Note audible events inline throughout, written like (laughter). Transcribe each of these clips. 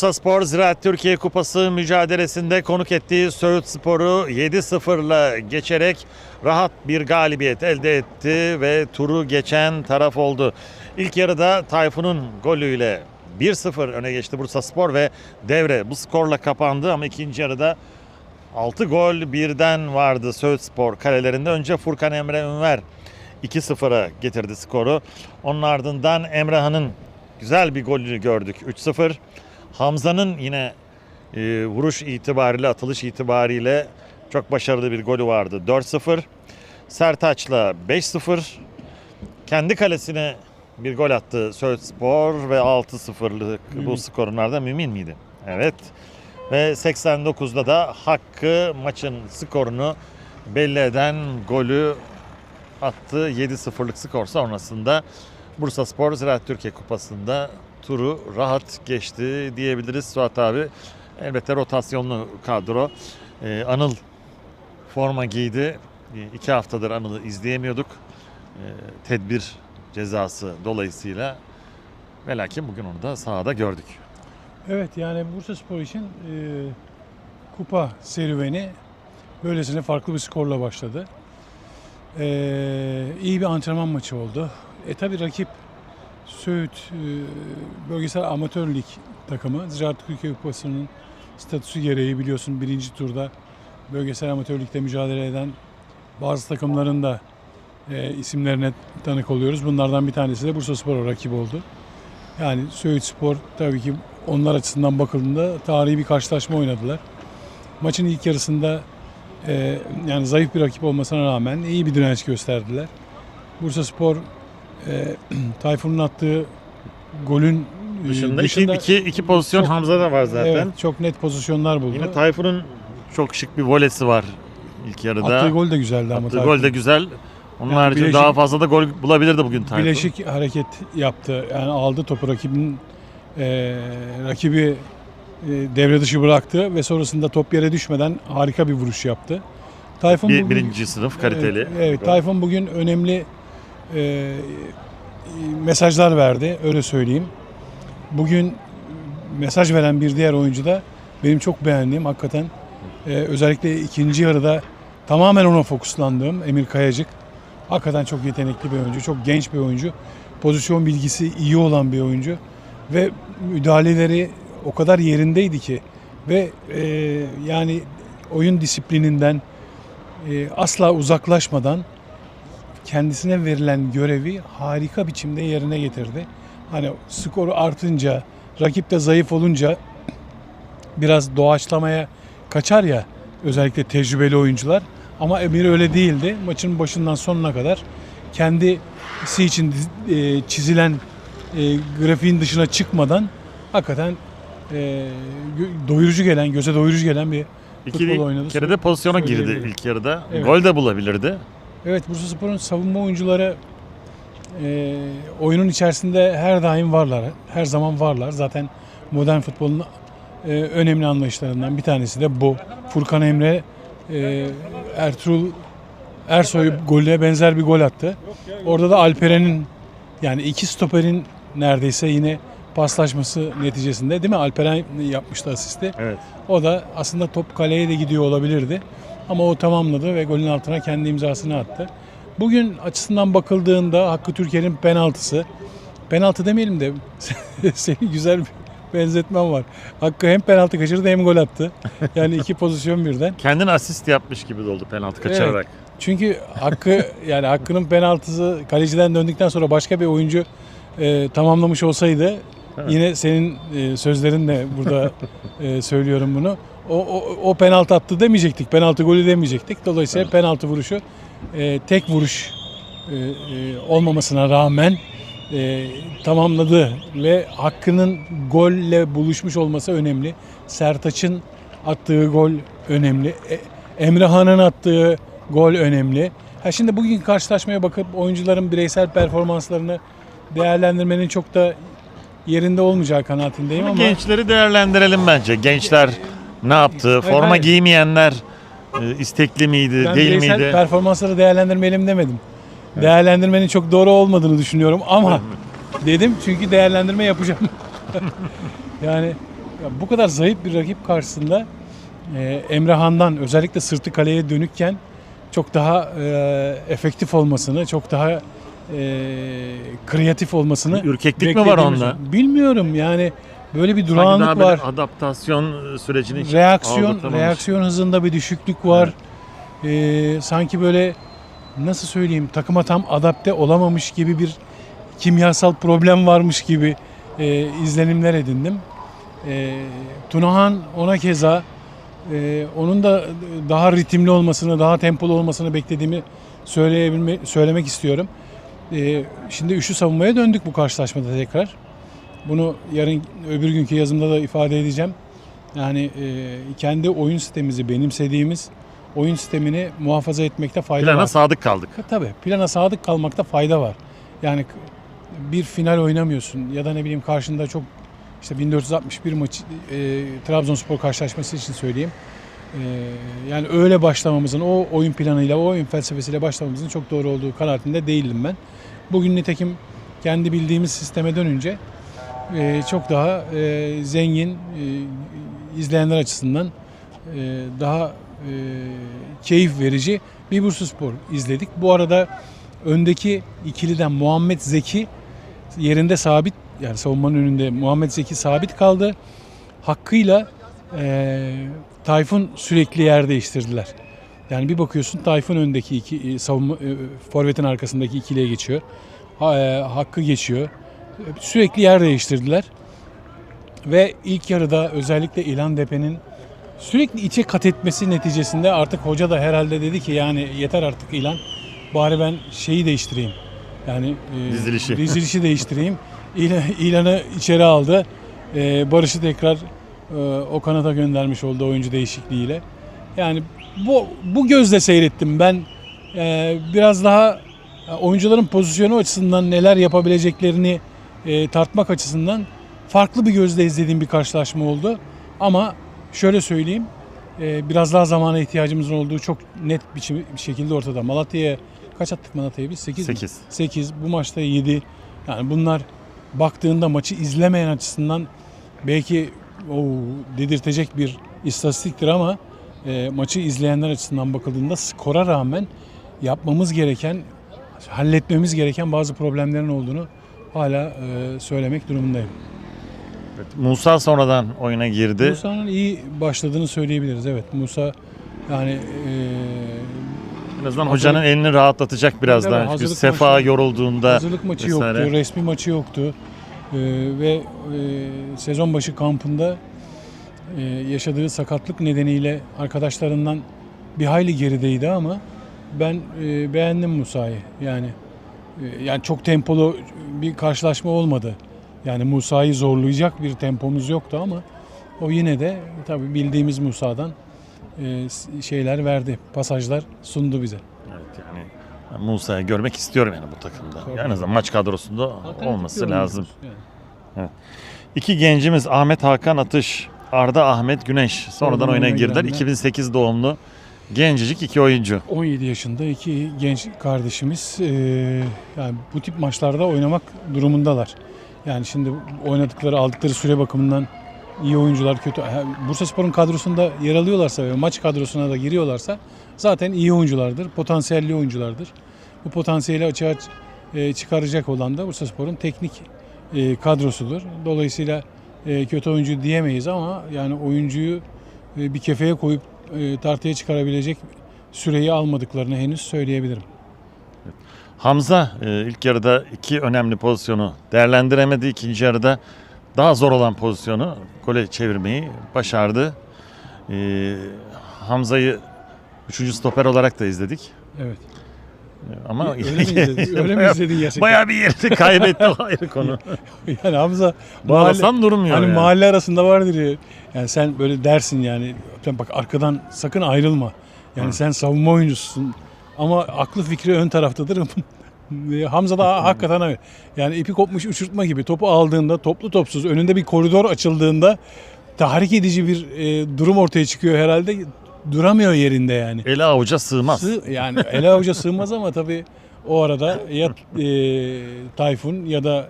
Bursa Spor Ziraat Türkiye Kupası mücadelesinde konuk ettiği Söğüt Spor'u 7-0'la geçerek rahat bir galibiyet elde etti ve turu geçen taraf oldu. İlk yarıda Tayfun'un golüyle 1-0 öne geçti Bursa Spor ve devre bu skorla kapandı ama ikinci yarıda 6 gol birden vardı Söğüt Spor kalelerinde. Önce Furkan Emre Ünver 2-0'a getirdi skoru. Onun ardından Emrah'ın güzel bir golünü gördük 3-0. Hamza'nın yine e, vuruş itibariyle, atılış itibariyle çok başarılı bir golü vardı 4-0. Sertaç'la 5-0. Kendi kalesine bir gol attı Söğüt Spor ve 6-0'lık bu Mümin. skorun ardından Mümin miydi? Evet. Ve 89'da da Hakkı maçın skorunu belli eden golü attı. 7-0'lık skor sonrasında Bursa Spor Ziraat Türkiye Kupası'nda turu rahat geçti diyebiliriz Suat abi. Elbette rotasyonlu kadro. Ee, Anıl forma giydi. Ee, iki haftadır Anıl'ı izleyemiyorduk. Ee, tedbir cezası dolayısıyla. Ve lakin bugün onu da sahada gördük. Evet yani Bursa Spor için e, kupa serüveni böylesine farklı bir skorla başladı. E, iyi bir antrenman maçı oldu. E tabi rakip Söğüt e, Bölgesel Amatör Lig takımı. Ziraat Türkiye Kupası'nın statüsü gereği biliyorsun birinci turda Bölgesel Amatör Lig'de mücadele eden bazı takımların da e, isimlerine tanık oluyoruz. Bunlardan bir tanesi de Bursa Spor rakip oldu. Yani Söğüt Spor tabii ki onlar açısından bakıldığında tarihi bir karşılaşma oynadılar. Maçın ilk yarısında e, yani zayıf bir rakip olmasına rağmen iyi bir direnç gösterdiler. Bursa Spor e, (clears throat) Tayfun'un attığı golün e, Dışında, iki, iki, iki pozisyon çok- Hamza'da var zaten. Evet, çok net pozisyonlar buldu. Yine Tayfun'un çok şık bir volesi var ilk yarıda. Attığı gol de güzeldi ama Attığı Tayfun. gol de güzel. Onun Yani haricinde bileşik- daha fazla da gol bulabilirdi bugün Tayfun. Bileşik hareket yaptı. Yani aldı topu rakibin e, rakibi e, devre dışı bıraktı ve sonrasında top yere düşmeden harika bir vuruş yaptı. Tayfun Bir, bugün- birinci sınıf kaliteli. Evet, evet Tayfun bugün önemli e, mesajlar verdi öyle söyleyeyim. Bugün mesaj veren bir diğer oyuncu da benim çok beğendiğim hakikaten e, özellikle ikinci yarıda tamamen ona fokuslandığım Emir Kayacık. Hakikaten çok yetenekli bir oyuncu, çok genç bir oyuncu. Pozisyon bilgisi iyi olan bir oyuncu ve müdahaleleri o kadar yerindeydi ki ve e, yani oyun disiplininden e, asla uzaklaşmadan kendisine verilen görevi harika biçimde yerine getirdi. Hani skoru artınca, rakip de zayıf olunca (clears throat) biraz doğaçlamaya kaçar ya özellikle tecrübeli oyuncular. Ama Emir öyle değildi. Maçın başından sonuna kadar kendisi için e, çizilen e, grafiğin dışına çıkmadan hakikaten e, doyurucu gelen, göze doyurucu gelen bir İki futbol oynadı. kere de pozisyona girdi ilk yarıda. Evet. Gol de bulabilirdi. Evet Bursaspor'un savunma oyuncuları e, oyunun içerisinde her daim varlar. Her zaman varlar. Zaten modern futbolun e, önemli anlayışlarından bir tanesi de bu. Furkan Emre e, Ertuğrul Ersoy golüne benzer bir gol attı. Orada da Alperen'in yani iki stoperin neredeyse yine paslaşması neticesinde değil mi? Alperen yapmıştı asisti. Evet. O da aslında top kaleye de gidiyor olabilirdi. Ama o tamamladı ve golün altına kendi imzasını attı. Bugün açısından bakıldığında Hakkı Türkiye'nin penaltısı. Penaltı demeyelim de (laughs) senin güzel bir benzetmen var. Hakkı hem penaltı kaçırdı hem gol attı. Yani iki pozisyon birden. Kendin asist yapmış gibi de oldu penaltı kaçırarak. Çünkü Hakkı yani Hakkı'nın penaltısı kaleciden döndükten sonra başka bir oyuncu e, tamamlamış olsaydı Evet. yine senin e, sözlerinle burada e, söylüyorum bunu. O, o, o penaltı attı demeyecektik. Penaltı golü demeyecektik. Dolayısıyla Evet. penaltı vuruşu e, tek vuruş e, e, olmamasına rağmen e, tamamladı ve Hakkı'nın golle buluşmuş olması önemli. Sertaç'ın attığı gol önemli. E, Emrehan'ın attığı gol önemli. Ha şimdi bugün karşılaşmaya bakıp oyuncuların bireysel performanslarını değerlendirmenin çok da yerinde olmayacağı kanaatindeyim ama Gençleri değerlendirelim bence. Gençler ne yaptı? Hayır, Forma hayır. giymeyenler e, istekli miydi, ben değil bireysel miydi? performansları değerlendirmeyelim demedim. Değerlendirmenin çok doğru olmadığını düşünüyorum ama dedim çünkü değerlendirme yapacağım. (laughs) yani ya bu kadar zayıf bir rakip karşısında e, Emrehan'dan özellikle sırtı kaleye dönükken çok daha e, efektif olmasını, çok daha e, kreatif olmasını Ürkeklik mi var onda? Bilmiyorum yani böyle bir Sanki daha durağanlık var. adaptasyon sürecini hiç Reaksiyon aldatamamış. reaksiyon hızında bir düşüklük var. Ee, sanki böyle nasıl söyleyeyim takıma tam adapte olamamış gibi bir kimyasal problem varmış gibi e, izlenimler edindim. E, Tunahan ona keza e, onun da daha ritimli olmasını, daha tempolu olmasını beklediğimi söyleyebilme, söylemek istiyorum. E, şimdi üçlü savunmaya döndük bu karşılaşmada tekrar. Bunu yarın öbür günkü yazımda da ifade edeceğim. Yani e, kendi oyun sistemimizi benimsediğimiz oyun sistemini muhafaza etmekte fayda Plana var. sadık kaldık. Tabii plana sadık kalmakta fayda var. Yani bir final oynamıyorsun ya da ne bileyim karşında çok işte 1461 maçı e, Trabzonspor karşılaşması için söyleyeyim. E, yani öyle başlamamızın o oyun planıyla o oyun felsefesiyle başlamamızın çok doğru olduğu kanaatinde değildim ben. Bugün nitekim kendi bildiğimiz sisteme dönünce e, çok daha e, zengin e, izleyenler açısından e, daha keyif verici bir Bursaspor izledik. Bu arada öndeki ikiliden Muhammed Zeki yerinde sabit yani savunmanın önünde Muhammed Zeki sabit kaldı. Hakkıyla e, Tayfun sürekli yer değiştirdiler. Yani bir bakıyorsun Tayfun öndeki iki savunma e, forvetin arkasındaki ikiliye geçiyor. Ha, e, Hakkı geçiyor. Sürekli yer değiştirdiler. Ve ilk yarıda özellikle İlhan Depe'nin sürekli içe kat etmesi neticesinde artık hoca da herhalde dedi ki yani yeter artık İlhan. Bari ben şeyi değiştireyim. Yani e, Dizilişi. dizilişi değiştireyim. İlan, İlan'ı içeri aldı. E, Barış'ı tekrar e, o kanata göndermiş oldu oyuncu değişikliğiyle. Yani bu bu gözle seyrettim ben. E, biraz daha e, oyuncuların pozisyonu açısından neler yapabileceklerini e, tartmak açısından farklı bir gözle izlediğim bir karşılaşma oldu. Ama şöyle söyleyeyim, e, biraz daha zamana ihtiyacımızın olduğu çok net biçim, bir şekilde ortada. Malatya'ya kaç attık Malatya'ya biz? 8 mi? 8. 8. Bu maçta 7. Yani bunlar baktığında maçı izlemeyen açısından belki o dedirtecek bir istatistiktir ama e, maçı izleyenler açısından bakıldığında skora rağmen yapmamız gereken, halletmemiz gereken bazı problemlerin olduğunu hala e, söylemek durumundayım. Evet, Musa sonradan oyuna girdi. Musa'nın iyi başladığını söyleyebiliriz. Evet Musa yani e, En azından Hazırlık- hocanın elini rahatlatacak biraz Tabii, daha. Çünkü Sefa maçı- yorulduğunda hazırlık maçı vesaire. yoktu, resmi maçı yoktu. E, ve e, sezon başı kampında e, yaşadığı sakatlık nedeniyle arkadaşlarından bir hayli gerideydi ama ben e, beğendim Musa'yı. Yani yani çok tempolu bir karşılaşma olmadı. Yani Musa'yı zorlayacak bir tempomuz yoktu ama o yine de tabii bildiğimiz Musa'dan e, şeyler verdi, pasajlar sundu bize. Evet yani Musa'yı görmek istiyorum yani bu takımda. Tabii. En azından maç kadrosunda Alternatif olması lazım. Yani. İki gencimiz Ahmet Hakan Atış, Arda Ahmet Güneş sonradan Sonradan oyuna girdiler. girenler. 2008 doğumlu gencecik iki oyuncu. 17 yaşında iki genç kardeşimiz e, yani bu tip maçlarda oynamak durumundalar. Yani şimdi oynadıkları, aldıkları süre bakımından iyi oyuncular, kötü. Ha, Bursaspor'un kadrosunda yer alıyorlarsa ve maç kadrosuna da giriyorlarsa zaten iyi oyunculardır, potansiyelli oyunculardır. Bu potansiyeli açığa e, çıkaracak olan da Bursaspor'un teknik e, kadrosudur. Dolayısıyla kötü oyuncu diyemeyiz ama yani oyuncuyu bir kefeye koyup tartıya çıkarabilecek süreyi almadıklarını henüz söyleyebilirim. Hamza e, ilk yarıda iki önemli pozisyonu değerlendiremedi. İkinci yarıda daha zor olan pozisyonu gole çevirmeyi başardı. E, Hamza'yı üçüncü stoper olarak da izledik. Evet. Ama (laughs) Öyle mi izledin? Öyle mi izledin gerçekten? Bayağı bir yerini (laughs) kaybetti o ayrı konu. (laughs) Yani Hamza mahalle, Bağlasan durmuyor hani yani. mahalle arasında vardır ya. Yani sen böyle dersin yani bak arkadan sakın ayrılma. Yani Hı. sen savunma oyuncususun. Ama aklı fikri ön taraftadır. Hamza da hakikaten öyle. Yani ipi kopmuş uçurtma gibi topu aldığında toplu topsuz önünde bir koridor açıldığında tahrik edici bir e, durum ortaya çıkıyor herhalde. Duramıyor yerinde yani. Eli avuca sığmaz. Sığ, yani ele avuca sığmaz ama tabii o arada ya e, Tayfun ya da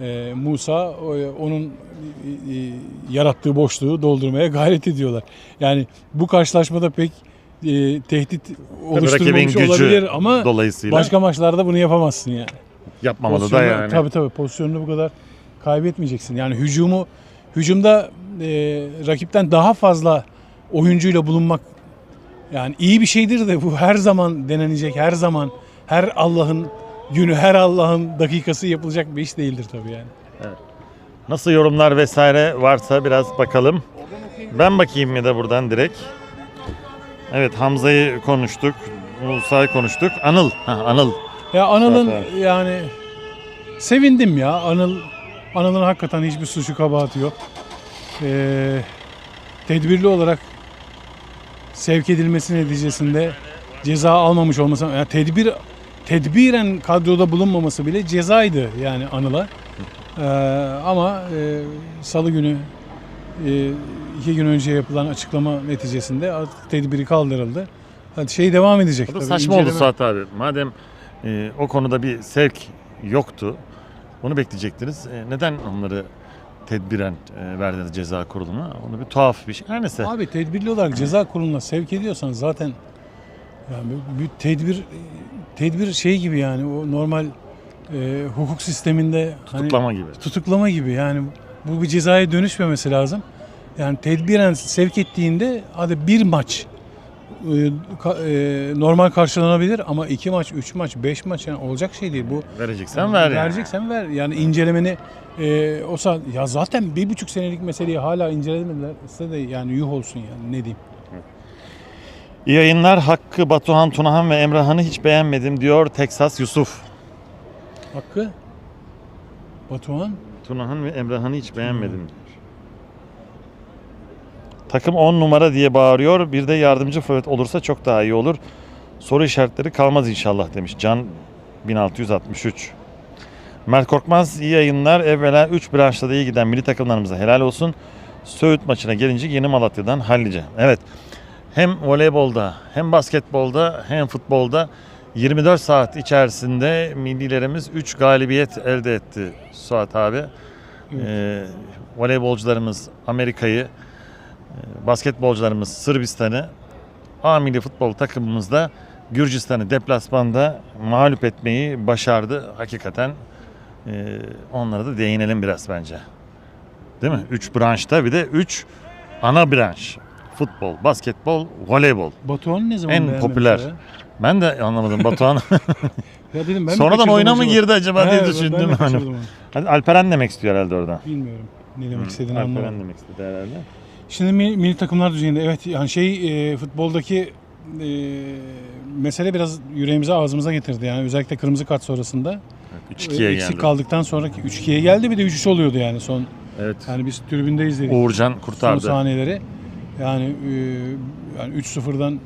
e, Musa e, onun e, e, yarattığı boşluğu doldurmaya gayret ediyorlar. Yani bu karşılaşmada pek e, tehdit oluşturmamış gücü olabilir ama dolayısıyla başka maçlarda bunu yapamazsın yani. yapmamalı da yani. Tabii tabii pozisyonunu bu kadar kaybetmeyeceksin. Yani hücumu hücumda e, rakipten daha fazla oyuncuyla bulunmak yani iyi bir şeydir de bu her zaman denenecek, her zaman her Allah'ın günü, her Allah'ın dakikası yapılacak bir iş değildir tabii yani. Nasıl yorumlar vesaire varsa biraz bakalım. Ben bakayım ya da buradan direkt. Evet Hamza'yı konuştuk. Musa'yı konuştuk. Anıl. Ha, Anıl. Ya Anıl'ın Evet, yani sevindim ya. Anıl Anıl'ın hakikaten hiçbir suçu kabahati yok. Ee, tedbirli olarak sevk edilmesi neticesinde ceza almamış olması, yani tedbir tedbiren kadroda bulunmaması bile cezaydı yani Anıl'a. Ee, ama e, Salı günü e, iki gün önce yapılan açıklama neticesinde artık tedbiri kaldırıldı. Hadi şey devam edecek. Tabii, saçma oldu inceleme- Suat abi. Madem e, o konuda bir sevk yoktu. Onu bekleyecektiniz. E, neden onları tedbiren e, verdiniz ceza kuruluna? Onu bir tuhaf bir şey. Her neyse. Abi tedbirli olarak ceza kuruluna sevk ediyorsan zaten yani bir tedbir tedbir şey gibi yani o normal e, hukuk sisteminde hani Tutuklama gibi. tutuklama gibi yani bu bir cezaya dönüşmemesi lazım. Yani tedbiren sevk ettiğinde hadi bir maç normal karşılanabilir ama iki maç, üç maç, beş maç yani olacak şey değil bu. Vereceksen ver yani. Vereceksen ver. Yani incelemeni e, o saat ya zaten bir buçuk senelik meseleyi hala incelemediler. Size de yani yuh olsun yani ne diyeyim. İyi yayınlar. Hakkı, Batuhan, Tunahan ve Emrah'ını hiç beğenmedim diyor Teksas Yusuf. Hakkı Batuhan Tunahan ve Emrah'ını hiç beğenmedim. Takım 10 numara diye bağırıyor. Bir de yardımcı forvet olursa çok daha iyi olur. Soru işaretleri kalmaz inşallah demiş Can 1663. Mert Korkmaz iyi yayınlar. Evvela 3 branşta da iyi giden milli takımlarımıza helal olsun. Söğüt maçına gelince yeni Malatya'dan hallice. Evet hem voleybolda hem basketbolda hem futbolda 24 saat içerisinde millilerimiz 3 galibiyet elde etti Suat abi. Ee, voleybolcularımız Amerika'yı, basketbolcularımız Sırbistan'ı, A milli futbol takımımız da Gürcistan'ı deplasmanda mağlup etmeyi başardı. Hakikaten e, onlara da değinelim biraz bence. Değil mi? 3 branşta bir de 3 ana branş. Futbol, basketbol, voleybol. Batuhan ne zaman En beğenmemiş popüler. ya? Ben de anlamadım Batuhan. (laughs) Ya dedim ben mi Sonradan kaçırdım oyuna mı acaba? girdi acaba He, diye ben- düşündüm. Hani. kaçırdım onu? Hadi Alperen demek istiyor herhalde orada. Bilmiyorum ne demek istediğini Alperen anlamadım. demek istedi herhalde. Şimdi milli, milli takımlar düzeyinde evet yani şey e, futboldaki e, mesele biraz yüreğimize ağzımıza getirdi yani özellikle kırmızı kart sonrasında. 3-2'ye Eksik geldi. kaldıktan sonraki 3-2'ye geldi bir de 3-3 oluyordu yani son. Evet. Yani biz tribünde izledik. Uğurcan son kurtardı. saniyeleri. Yani, e, yani 3-0'dan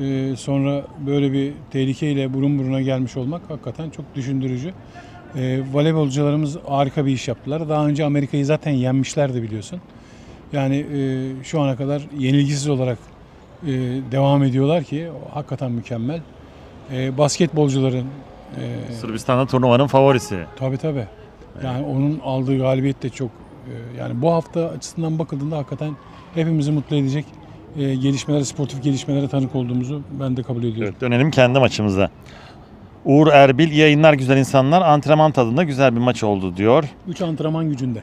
e, sonra böyle bir tehlikeyle burun buruna gelmiş olmak hakikaten çok düşündürücü. E, voleybolcularımız harika bir iş yaptılar. Daha önce Amerika'yı zaten yenmişlerdi biliyorsun. Yani e, şu ana kadar yenilgisiz olarak e, devam ediyorlar ki hakikaten mükemmel. E, basketbolcuların e, Sırbistan'da turnuvanın favorisi. Tabii tabii. Yani onun aldığı galibiyet de çok e, yani bu hafta açısından bakıldığında hakikaten hepimizi mutlu edecek e, gelişmelere, sportif gelişmelere tanık olduğumuzu ben de kabul ediyorum. Evet, dönelim kendi maçımıza. Uğur Erbil, iyi yayınlar güzel insanlar. Antrenman tadında güzel bir maç oldu diyor. 3 antrenman gücünde.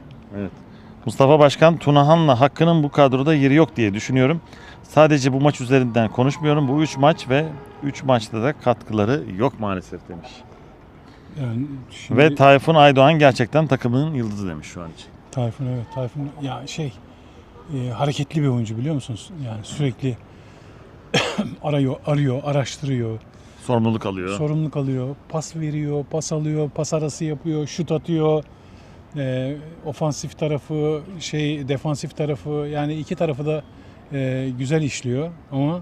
Mustafa Başkan, Tunahan'la Hakkı'nın bu kadroda yeri yok diye düşünüyorum. Sadece bu maç üzerinden konuşmuyorum. Bu 3 maç ve 3 maçta da katkıları yok maalesef demiş. Yani şimdi Ve Tayfun Aydoğan gerçekten takımının yıldızı demiş şu an için. Tayfun evet Tayfun ya şey e, hareketli bir oyuncu biliyor musunuz? Yani sürekli (coughs) arıyor, arıyor, araştırıyor. Sorumluluk alıyor. sorumluluk alıyor. Pas veriyor, pas alıyor, pas arası yapıyor, şut atıyor. Ee, ofansif tarafı, şey defansif tarafı yani iki tarafı da e, güzel işliyor ama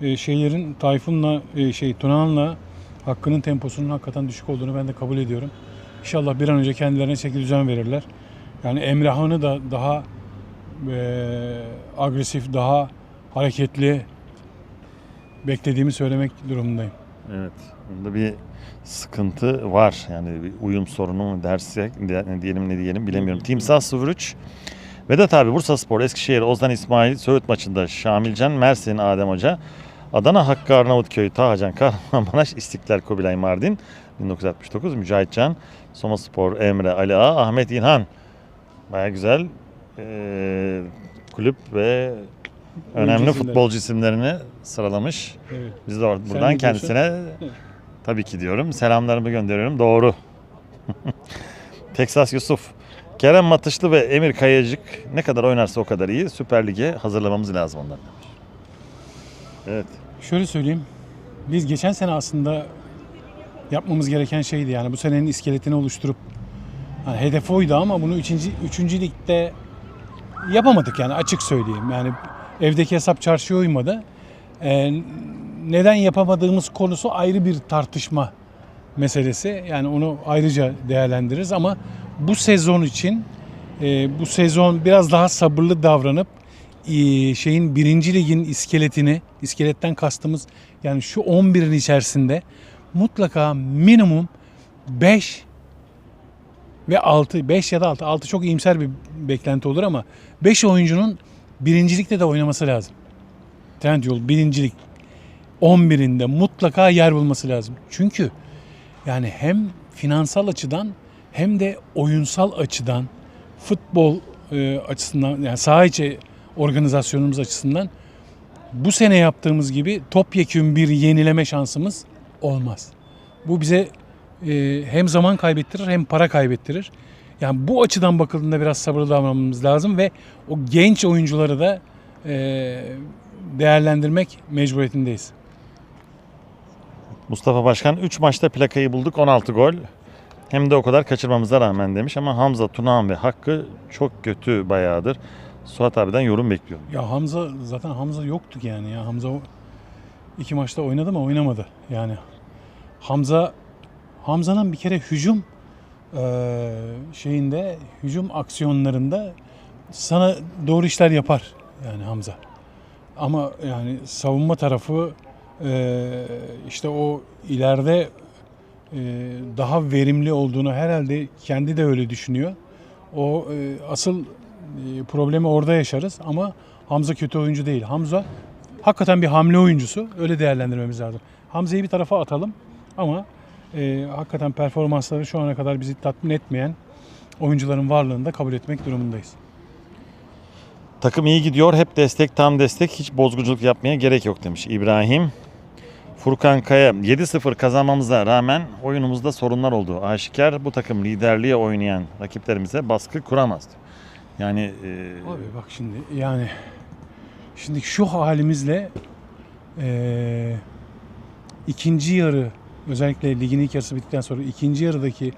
e, şeylerin Tayfun'la e, şey Tunağan'la Hakkı'nın temposunun hakikaten düşük olduğunu ben de kabul ediyorum. İnşallah bir an önce kendilerine çeki düzen verirler. Yani Emrah'ını da daha e, agresif, daha hareketli beklediğimi söylemek durumundayım. Evet. Bunda bir sıkıntı var. Yani bir uyum sorunu mu dersek de- ne diyelim ne diyelim bilemiyorum. Timsah 03 Vedat abi Bursa Spor, Eskişehir, Ozan İsmail, Söğüt maçında Şamilcan, Mersin Adem Hoca, Adana Hakkı Arnavutköy, Tahacan, Kahramanmaraş, İstiklal Kubilay Mardin, 1969, Mücahit Can, Soma Spor, Emre, Ali Ağa, Ahmet İlhan. Baya güzel eee, kulüp ve önemli futbolcu isimlerini sıralamış. Evet. Biz de buradan kendisine tabii ki diyorum. Selamlarımı gönderiyorum. Doğru. (laughs) Teksas Yusuf. Kerem Matışlı ve Emir Kayacık ne kadar oynarsa o kadar iyi. Süper Lig'e hazırlamamız lazım onları. demiş. Evet. Şöyle söyleyeyim. Biz geçen sene aslında yapmamız gereken şeydi yani bu senenin iskeletini oluşturup hani hedef oydu ama bunu üçüncü, üçüncü ligde yapamadık yani açık söyleyeyim. Yani evdeki hesap çarşıya uymadı. Ee, neden yapamadığımız konusu ayrı bir tartışma meselesi. Yani onu ayrıca değerlendiririz ama bu sezon için e, bu sezon biraz daha sabırlı davranıp e, şeyin birinci ligin iskeletini, iskeletten kastımız yani şu 11'in içerisinde mutlaka minimum 5 ve 6, 5 ya da 6, 6 çok iyimser bir beklenti olur ama 5 oyuncunun birincilikte de oynaması lazım. Trendyol birincilik 11'inde mutlaka yer bulması lazım. Çünkü yani hem finansal açıdan hem de oyunsal açıdan futbol e, açısından yani saha içi organizasyonumuz açısından bu sene yaptığımız gibi topyekün bir yenileme şansımız olmaz. Bu bize e, hem zaman kaybettirir hem para kaybettirir. Yani bu açıdan bakıldığında biraz sabırlı davranmamız lazım ve o genç oyuncuları da e, değerlendirmek mecburiyetindeyiz. Mustafa Başkan 3 maçta plakayı bulduk 16 gol. Hem de o kadar kaçırmamıza rağmen demiş ama Hamza, Tunağan ve Hakkı çok kötü bayağıdır. Suat abiden yorum bekliyorum. Ya Hamza zaten Hamza yoktu yani ya Hamza iki maçta oynadı ama oynamadı yani. Hamza Hamza'nın bir kere hücum şeyinde hücum aksiyonlarında sana doğru işler yapar yani Hamza. Ama yani savunma tarafı eee, işte o ileride eee, daha verimli olduğunu herhalde kendi de öyle düşünüyor. O eee, asıl e, problemi orada yaşarız ama Hamza kötü oyuncu değil. Hamza hakikaten bir hamle oyuncusu. Öyle değerlendirmemiz lazım. Hamza'yı bir tarafa atalım ama e, hakikaten performansları şu ana kadar bizi tatmin etmeyen oyuncuların varlığını da kabul etmek durumundayız. Takım iyi gidiyor. Hep destek, tam destek. Hiç bozgunculuk yapmaya gerek yok demiş İbrahim. Furkan Kaya 7-0 kazanmamıza rağmen oyunumuzda sorunlar oldu. Aşikar bu takım liderliğe oynayan rakiplerimize baskı kuramaz. Yani e, Abi bak şimdi yani şimdi şu halimizle eee, ikinci yarı özellikle ligin ilk yarısı bittikten sonra ikinci yarıdaki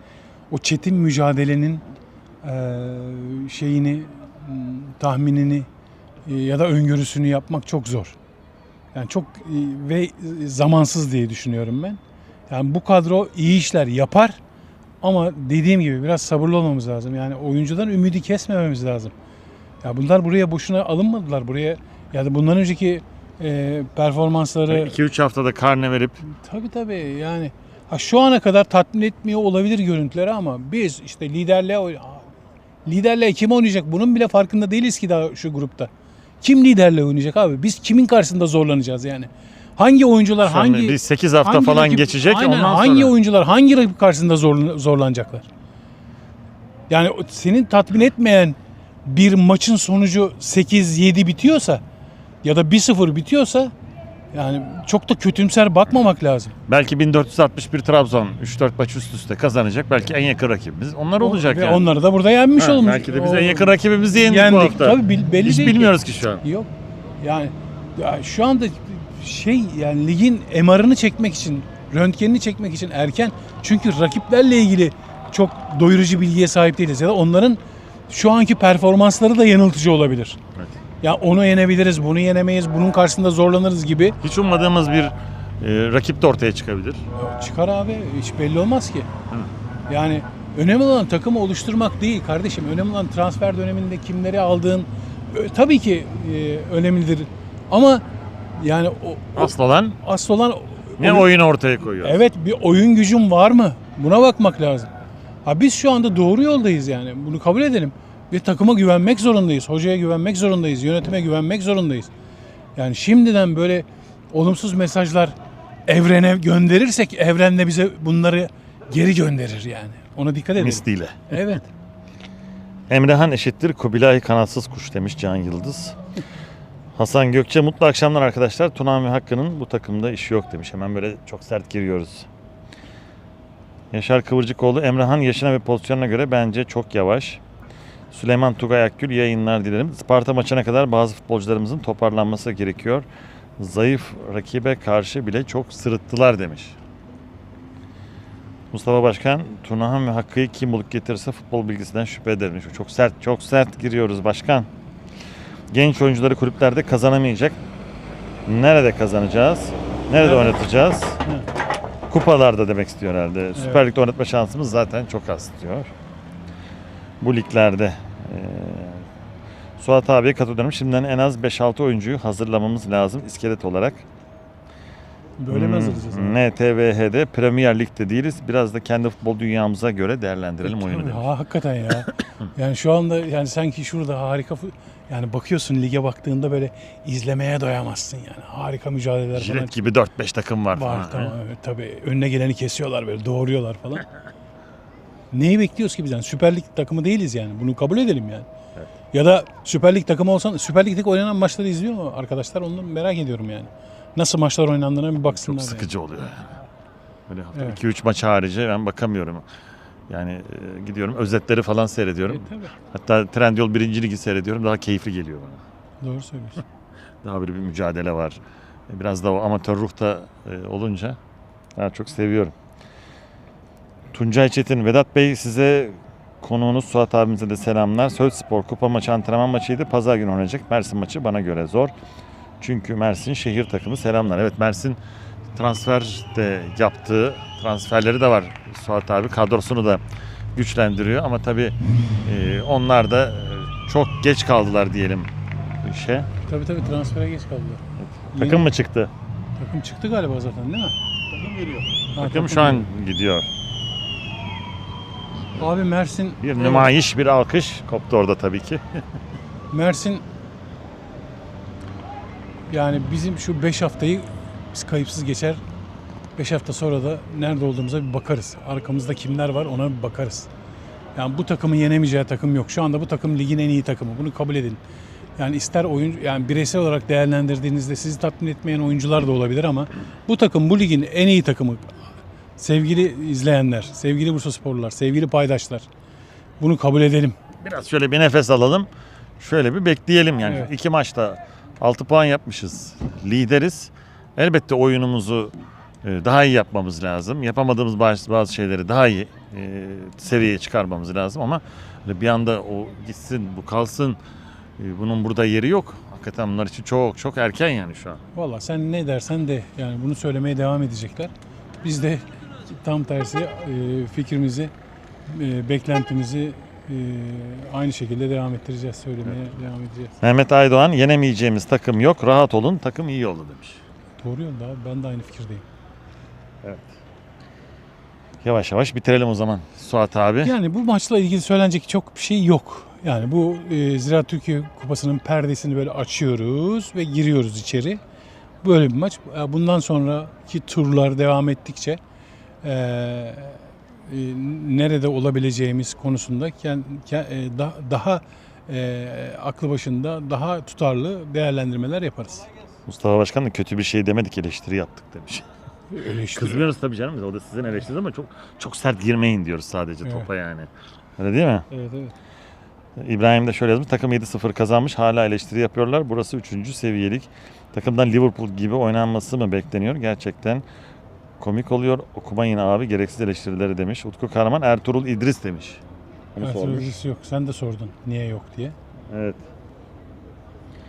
o çetin mücadelenin eee, şeyini tahminini e, ya da öngörüsünü yapmak çok zor. Yani çok e, ve zamansız diye düşünüyorum ben. Yani bu kadro iyi işler yapar ama dediğim gibi biraz sabırlı olmamız lazım. Yani oyuncudan ümidi kesmememiz lazım. Ya bunlar buraya boşuna alınmadılar. Buraya yani bundan önceki e, performansları 2-3 haftada karne verip tabii tabii yani ha şu ana kadar tatmin etmiyor olabilir görüntüleri ama biz işte liderliğe oy- liderliğe kim oynayacak bunun bile farkında değiliz ki daha şu grupta. Kim liderle oynayacak abi? Biz kimin karşısında zorlanacağız yani? Hangi oyuncular an hangi bir 8 hafta hangi falan rakip- geçecek Aynen, ondan hangi sonra. oyuncular hangi rakip karşısında zorlan- zorlanacaklar? Yani o- senin tatmin etmeyen bir maçın sonucu 8-7 bitiyorsa ya da 1-0 bitiyorsa yani çok da kötümser bakmamak lazım. Belki 1461 Trabzon 3-4 maç üst üste kazanacak. Belki en yakın rakibimiz onlar olacak Ve yani. onları da burada yenmiş Ha, olmuş. belki de biz en yakın rakibimizi yendik, bu yendik. hafta. Tabii bil- belli Hiç değil ki. bilmiyoruz ki şu an. Yok. Yani ya şu anda şey yani ligin MR'ını çekmek için, röntgenini çekmek için erken. Çünkü rakiplerle ilgili çok doyurucu bilgiye sahip değiliz ya da onların şu anki performansları da yanıltıcı olabilir. Ya onu yenebiliriz, bunu yenemeyiz, bunun karşısında zorlanırız gibi. Hiç ummadığımız bir e, rakip de ortaya çıkabilir. Ya Çıkar abi hiç belli olmaz ki. Yani önemli olan takımı oluşturmak değil kardeşim. Önemli olan transfer döneminde kimleri aldığın e, tabii ki e, önemlidir. Ama yani o, Asıl olan asıl olan Ne oyun ortaya koyuyor. Evet bir oyun gücüm var mı? Buna bakmak lazım. Ha biz şu anda doğru yoldayız yani. Bunu kabul edelim. Bir takıma güvenmek zorundayız. Hocaya güvenmek zorundayız. Yönetime güvenmek zorundayız. Yani şimdiden böyle olumsuz mesajlar evrene gönderirsek evren de bize bunları geri gönderir yani. Ona dikkat edelim. Misliyle. Evet. (laughs) Emrehan eşittir Kubilay kanatsız kuş demiş Can Yıldız. Hasan Gökçe mutlu akşamlar arkadaşlar. Tunan ve Hakkı'nın bu takımda işi yok demiş. Hemen böyle çok sert giriyoruz. Yaşar Kıvırcıkoğlu Emrehan yaşına ve pozisyonuna göre bence çok yavaş. Süleyman Tugay Akgül yayınlar dilerim. Sparta maçına kadar bazı futbolcularımızın toparlanması gerekiyor. Zayıf rakibe karşı bile çok sırıttılar demiş. Mustafa Başkan, Tunahan ve Hakkı'yı kim bulup getirirse futbol bilgisinden şüphe ederim. Çok sert, çok sert giriyoruz başkan. Genç oyuncuları kulüplerde kazanamayacak. Nerede kazanacağız? Nerede Evet. oynatacağız? Kupalarda demek istiyor herhalde. Süper Lig'de oynatma şansımız zaten çok az diyor. Bu liglerde. Ee, Suat abiye katılıyorum. Şimdiden en az 5-6 oyuncuyu hazırlamamız lazım iskelet olarak. Böyle mi Hmm, hazırlayacağız? NTVH'de Premier Lig'de değiliz. Biraz da kendi futbol dünyamıza göre değerlendirelim oyunu. Tabii, demiş. ha, hakikaten ya. (coughs) yani şu anda yani sanki şurada harika yani bakıyorsun lige baktığında böyle izlemeye doyamazsın yani. Harika mücadeleler falan. Jilet gibi 4-5 takım var, Var falan. tamam evet, tabii. Önüne geleni kesiyorlar böyle doğruyorlar falan. (laughs) Neyi bekliyoruz ki biz yani? Süper Lig takımı değiliz yani. Bunu kabul edelim yani. Evet. Ya da Süper Lig takımı olsan Süper Lig'deki oynanan maçları izliyor mu arkadaşlar? Onu merak ediyorum yani. Nasıl maçlar oynandığına bir baksınlar. Çok yani. sıkıcı oluyor. yani. Böyle hafta Evet. 2-3 maç harici ben bakamıyorum. Yani e, gidiyorum özetleri falan seyrediyorum. tabii. Hatta Trendyol 1. Ligi seyrediyorum. Daha keyifli geliyor bana. Doğru söylüyorsun. (laughs) Daha böyle bir mücadele var. E, Biraz da o amatör ruh da e, olunca daha çok seviyorum. Tuncay Çetin, Vedat Bey size konuğunuz Suat abimize de selamlar. Söğüt Spor kupa maçı antrenman maçıydı. Pazar günü oynayacak. Mersin maçı bana göre zor. Çünkü Mersin şehir takımı selamlar. Evet Mersin transfer de yaptığı transferleri de var Suat abi. Kadrosunu da güçlendiriyor ama tabii e, onlar da e, çok geç kaldılar diyelim işe. tabii tabii transfere geç kaldılar. Takım mı çıktı? Takım çıktı galiba zaten değil mi? Takım geliyor. Takım şu an gidiyor. Abi Mersin Bir nümayiş, bir alkış koptu orada tabii ki. (laughs) Mersin yani bizim şu 5 haftayı biz kayıpsız geçer. 5 hafta sonra da nerede olduğumuza bir bakarız. Arkamızda kimler var ona bir bakarız. Yani bu takımın yenemeyeceği takım yok. Şu anda bu takım ligin en iyi takımı. Bunu kabul edin. Yani ister oyuncu yani bireysel olarak değerlendirdiğinizde sizi tatmin etmeyen oyuncular da olabilir ama bu takım bu ligin en iyi takımı. Sevgili izleyenler, sevgili Bursasporlular, sevgili paydaşlar. Bunu kabul edelim. Biraz şöyle bir nefes alalım. Şöyle bir bekleyelim yani. Evet. İki maçta 6 puan yapmışız. Lideriz. Elbette oyunumuzu e, daha iyi yapmamız lazım. Yapamadığımız bazı, bazı şeyleri daha iyi e, seviyeye çıkarmamız lazım ama bir anda o gitsin, bu kalsın. e, Bunun burada yeri yok. Hakikaten bunlar için çok çok erken yani şu an. Valla sen ne dersen de yani bunu söylemeye devam edecekler. Biz de tam tersi e, fikrimizi, e, beklentimizi e, aynı şekilde devam ettireceğiz, söylemeye devam edeceğiz. Mehmet Aydoğan yenemeyeceğimiz takım yok. Rahat olun. Takım iyi oldu demiş. Doğru yolda abi, ben de aynı fikirdeyim. Yavaş yavaş bitirelim o zaman Suat abi. Yani bu maçla ilgili söylenecek çok bir şey yok. Yani bu e, Ziraat Türkiye Kupası'nın perdesini böyle açıyoruz ve giriyoruz içeri. Böyle bir maç. Bundan sonraki turlar devam ettikçe e, e, nerede olabileceğimiz konusunda e, da- daha e, aklı başında daha tutarlı değerlendirmeler yaparız. Mustafa Başkan da kötü bir şey demedik eleştiri yaptık demiş. Eleştiri. Kızmıyoruz tabii canım. O da sizin eleştiriniz ama çok çok sert girmeyin diyoruz sadece Evet. topa yani. Öyle değil mi? Evet evet. İbrahim de şöyle yazmış. Takım 7-0 kazanmış. Hala eleştiri yapıyorlar. Burası 3. seviyelik. Takımdan Liverpool gibi oynanması mı bekleniyor? Gerçekten komik oluyor. Okumayın abi gereksiz eleştirileri demiş. Utku Kahraman Ertuğrul İdris demiş. Onu Evet, sormuş. öylesi yok. Sen de sordun niye yok diye. Evet.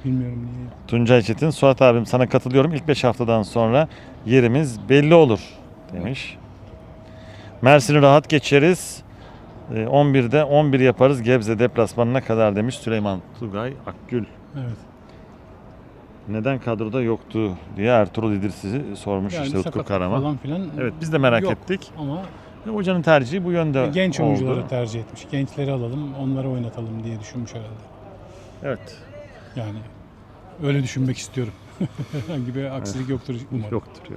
Bilmiyorum niye. Tuncay Çetin, Suat abim sana katılıyorum. İlk 5 haftadan sonra yerimiz belli olur demiş. Mersin'i rahat geçeriz. Ee, 11'de 11 yaparız Gebze deplasmanına kadar demiş Süleyman Tugay Akgül. Evet. Neden kadroda yoktu diye Ertuğrul İdris'i sormuş Yani işte Utku Karaman. falan filan. Evet biz de merak yok. ettik. Ama Ve Hocanın tercihi bu yönde genç oldu. oyuncuları tercih etmiş. Gençleri alalım, onları oynatalım diye düşünmüş herhalde. Evet. Yani öyle düşünmek istiyorum. (laughs) Herhangi bir aksilik yoktur umarım. Yoktur.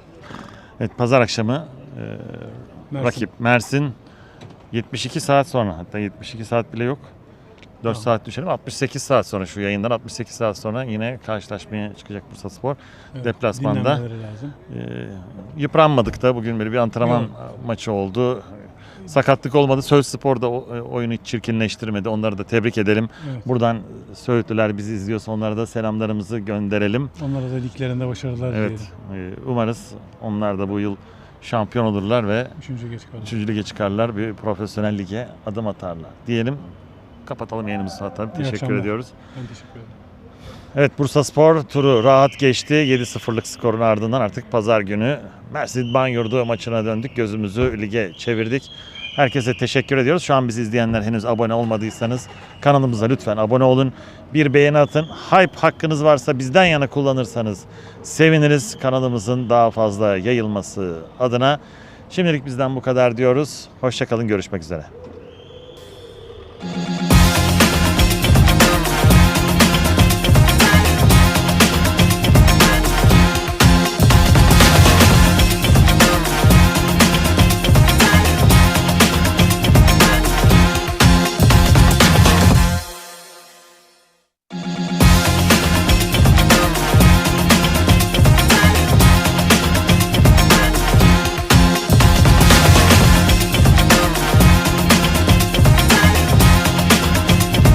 Evet pazar akşamı e, Mersin. rakip Mersin 72 saat sonra hatta 72 saat bile yok. 4 Tamam. saat düşelim 68 saat sonra şu yayından 68 saat sonra yine karşılaşmaya çıkacak Bursa Spor. Evet, deplasmanda. lazım. Ee, yıpranmadık da bugün böyle bir antrenman Yok. maçı oldu. Sakatlık olmadı. Söğüt Spor da e, oyunu hiç çirkinleştirmedi. Onları da tebrik edelim. Evet. Buradan Söğütlüler bizi izliyorsa onlara da selamlarımızı gönderelim. Onlara da liglerinde başarılar Evet. dileyelim. e, Umarız onlar da bu yıl şampiyon olurlar ve Üçüncü geç kaldı. 3. lige çıkarlar. Bir profesyonel lige adım atarlar. Diyelim. Kapatalım yayınımızı zaten. Teşekkür akşamlar. ediyoruz. Ben teşekkür ederim. Evet Bursa Spor turu rahat geçti. 7-0'lık skorun ardından artık pazar günü Mersin Banyurdu maçına döndük. Gözümüzü lige çevirdik. Herkese teşekkür ediyoruz. Şu an bizi izleyenler henüz abone olmadıysanız kanalımıza lütfen abone olun. Bir beğeni atın. Hype hakkınız varsa bizden yana kullanırsanız seviniriz. Kanalımızın daha fazla yayılması adına. Şimdilik bizden bu kadar diyoruz. Hoşçakalın. Görüşmek üzere.